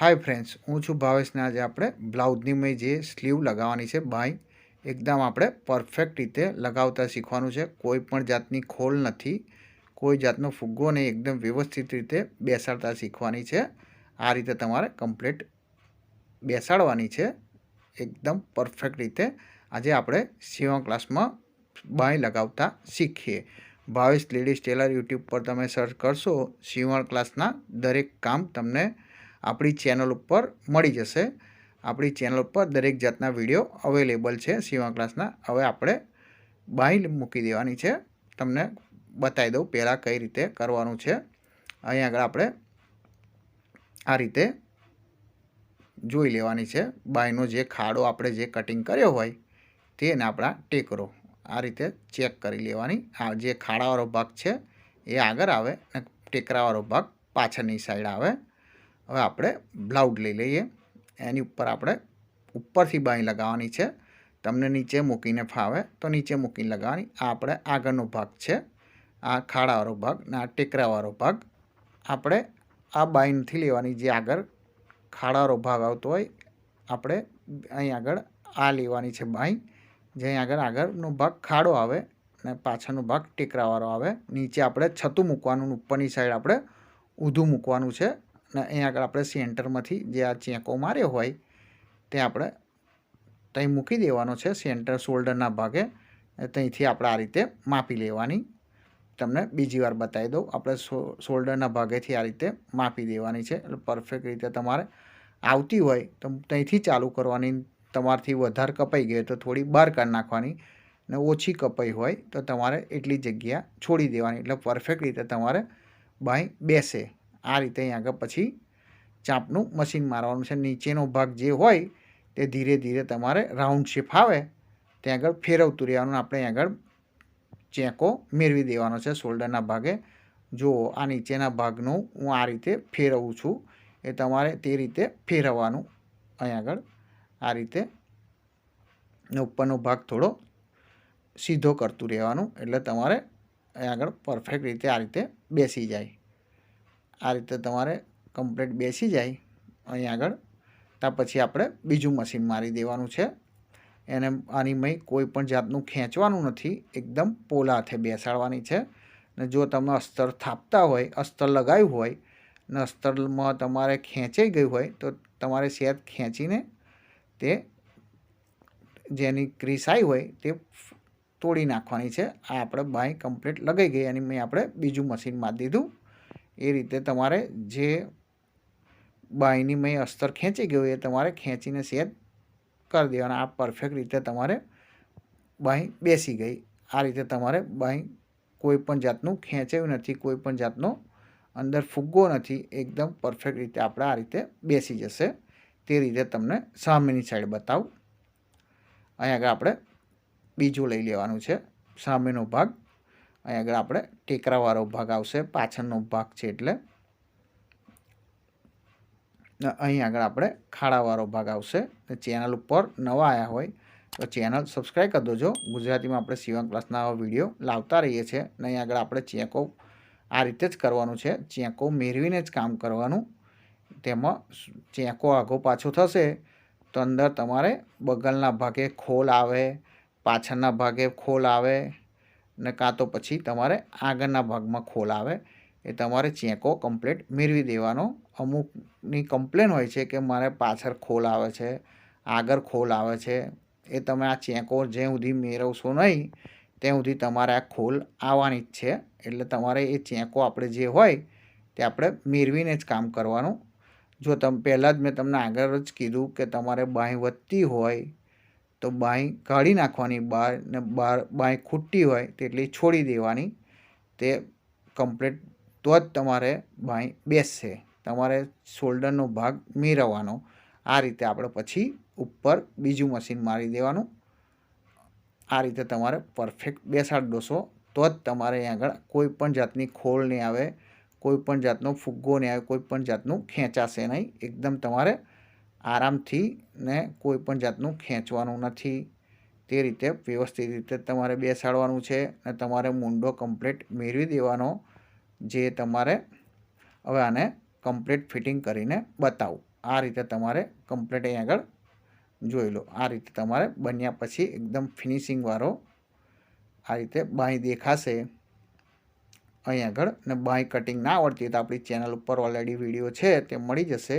Hi friends હું છું ભાવેશને આજે આપણે બ્લાઉઝની મેં જે સ્લીવ લગાવવાની છે બાય, એકદમ આપણે પરફેક્ટ રીતે લગાવતા શીખવાનું છે. કોઈ પણ જાતની ખોલ નથી, કોઈ જાતનો ફુગ્ગો નહીં, એકદમ વ્યવસ્થિત રીતે બેસાડતા શીખવાની છે. આ રીતે તમારે કમ્પ્લીટ બેસાડવાની છે. એકદમ પરફેક્ટ રીતે આજે આપણે સીવા ક્લાસમાં બાય લગાવતા શીખીએ. ભાવેશ લેડીઝ ટેલર યુટ્યુબ પર તમે સર્ચ કરશો સીવણ ક્લાસના દરેક કામ તમને આપણી ચેનલ ઉપર મળી જશે. આપણી ચેનલ ઉપર દરેક જાતના વીડિયો અવેલેબલ છે સીવા ક્લાસના. હવે આપણે બાઈ મૂકી દેવાની છે. તમને બતાવી દઉં પહેલાં કઈ રીતે કરવાનું છે. અહીં આગળ આપણે આ રીતે જોઈ લેવાની છે. બાયનો જે ખાડો આપણે જે કટિંગ કર્યો હોય તેને આપણા ટેકરો. આ રીતે ચેક કરી લેવાની. આ જે ખાડાવાળો ભાગ છે એ આગળ આવે અને ટેકરાવાળો ભાગ પાછળની સાઈડ આવે. હવે આપણે બ્લાઉડ લઈ લઈએ. એની ઉપર આપણે ઉપરથી બાંય લગાવવાની છે. તમને નીચે મૂકીને ફાવે તો નીચે મૂકીને લગાવવાની. આ આપણે આગળનો ભાગ છે. આ ખાડાવાળો ભાગ ને આ ટેકરાવાળો ભાગ. આપણે આ બાઈ નથી લેવાની જે આગળ ખાડાવાળો ભાગ આવતો હોય, આપણે અહીં આગળ આ લેવાની છે બાઈ જે આગળ આગળનો ભાગ ખાડો આવે અને પાછળનો ભાગ ટેકરાવાળો આવે. નીચે આપણે છતું મૂકવાનું ઉપરની સાઈડ આપણે ઊંધું મૂકવાનું છે. અહીં આગળ આપણે સેન્ટરમાંથી જે આ ચેકો માર્યો હોય, તે આપણે ત્યાં મૂકી દેવાનો છે, સેન્ટર શોલ્ડરના ભાગે. ત્યાંથી આપણે આ રીતે માપી લેવાની. તમને બીજી વાર બતાવી દઉં, આપણે શોલ્ડરના ભાગેથી આ રીતે માપી દેવાની છે. એટલે પરફેક્ટ રીતે તમારે આવતી હોય તો ત્યાંથી ચાલુ કરવાની. તમારથી વધારે કપાઈ ગઈ તો થોડી બહાર કાઢી નાખવાની. ને ઓછી કપાઈ હોય તો તમારે એટલી જગ્યા છોડી દેવાની. એટલે પરફેક્ટ રીતે તમારે બાય બેસે. આ રીતે અહીં આગળ પછી ચાંપનું મશીન મારવાનું છે. નીચેનો ભાગ જે હોય તે ધીરે ધીરે તમારે રાઉન્ડ શેપ આવે. ત્યાં આગળ ફેરવતું રહેવાનું. આપણે આગળ ચેકો મેળવી દેવાનો છે શોલ્ડરના ભાગે. જો આ નીચેના ભાગનું હું આ રીતે ફેરવું છું. એ તમારે તે રીતે ફેરવવાનું. અહીં આગળ આ રીતે ઉપરનો ભાગ થોડો સીધો કરતું રહેવાનું. એટલે તમારે અહીં આગળ પરફેક્ટ રીતે આ રીતે બેસી જાય. આ રીતે તમારે કમ્પ્લીટ બેસી જાય અહીં આગળ. ત્યાં પછી આપણે બીજું મશીન મારી દેવાનું છે. એને આની મય કોઈ પણ જાતનું ખેંચવાનું નથી. એકદમ પોલા હાથે બેસાડવાની છે. ને જો તમે અસ્તર થાપતા હોય, અસ્તર લગાવ્યું હોય ને અસ્તરમાં તમારે ખેંચાઈ ગયું હોય તો તમારે શેત ખેંચીને તે જેની ક્રીસ આવી હોય તે તોડી નાખવાની છે. આ આપણે બાય કમ્પ્લીટ લગાઈ ગઈ. એની મેં આપણે બીજું મશીન મારી દીધું. એ રીતે તમારે જે બાયની મેં અસ્તર ખેંચી ગયું એ તમારે ખેંચીને સેદ કરી દેવાના. આ પરફેક્ટ રીતે તમારે બાંય બેસી ગઈ. આ રીતે તમારે બાય કોઈ પણ જાતનું ખેંચાયું નથી, કોઈ પણ જાતનો અંદર ફુગ્ગો નથી, એકદમ પરફેક્ટ રીતે આપણે આ રીતે બેસી જશે. તે રીતે તમને સામેની સાઈડ બતાવું. અહીં આગળ આપણે બીજું લઈ લેવાનું છે. સામેનો ભાગ અહીં આગળ આપણે ટેકરાવાળો ભાગ આવશે, પાછળનો ભાગ છે એટલે. અહીં આગળ આપણે ખાડાવાળો ભાગ આવશે. ચેનલ ઉપર નવા આવ્યા હોય, તો ચેનલ સબસ્ક્રાઈબ કરી દોજો. ગુજરાતીમાં આપણે સીવન ક્લાસના વીડિયો લાવતા રહીએ છીએ. અને અહીં આગળ આપણે ચેકો આ રીતે જ કરવાનું છે. ચેકો મેળવીને જ કામ કરવાનું. તેમાં ચેકો આઘો પાછો થશે, તો અંદર તમારે બગલના ભાગે ખોલ આવે, પાછળના ભાગે ખોલ આવે ને કાં તો પછી તમારે આગળના ભાગમાં ખોલ આવે, એ તમારે ચેકો કમ્પ્લીટ મેળવી દેવાનો. અમુકની કમ્પ્લેન હોય છે કે મારે પાછળ ખોલ આવે છે, આગળ ખોલ આવે છે, એ તમે આ ચેકો જે સુધી મેળવશો નહીં, ત્યાં સુધી તમારે આ ખોલ આવવાની જ છે. એટલે તમારે એ ચેકો આપણે જે હોય, તે આપણે મેળવીને જ કામ કરવાનું. જો તમે, પહેલાં જ મેં તમને આગળ જ કીધું કે તમારે બાંય વધતી હોય તો બાંય કાઢી નાખવાની બહાર ને બહાર બાંય ખૂટતી હોય તેટલી છોડી દેવાની. તે કમ્પ્લીટ તો જ તમારે બાંય બેસશે. તમારે શોલ્ડરનો ભાગ મેળવવાનો. આ રીતે આપણે પછી ઉપર બીજું મશીન મારી દેવાનું. આ રીતે તમારે પરફેક્ટ બેસાડી દોશો. તો જ તમારે અહીં આગળ કોઈ પણ જાતની ખોલ નહીં આવે, કોઈ પણ જાતનો ફુગ્ગો નહીં આવે, કોઈ પણ જાતનું ખેંચાશે નહીં. એકદમ તમારે આરામથી ને કોઈ પણ જાતનું ખેંચવાનું નથી. તે રીતે વ્યવસ્થિત રીતે તમારે બેસાડવાનું છે અને તમારે મૂંડો કમ્પ્લીટ મેળવી દેવાનો, જે તમારે હવે આને કમ્પ્લીટ ફિટિંગ કરીને બતાવું. આ રીતે તમારે કમ્પ્લીટ અહીં આગળ જોઈ લો. આ રીતે તમારે બન્યા પછી એકદમ ફિનિશિંગવાળો આ રીતે બાંય દેખાશે. અહીં આગળ ને બાંય કટિંગ ના આવડતી તો આપણી ચેનલ ઉપર ઓલરેડી વીડિયો છે તે મળી જશે.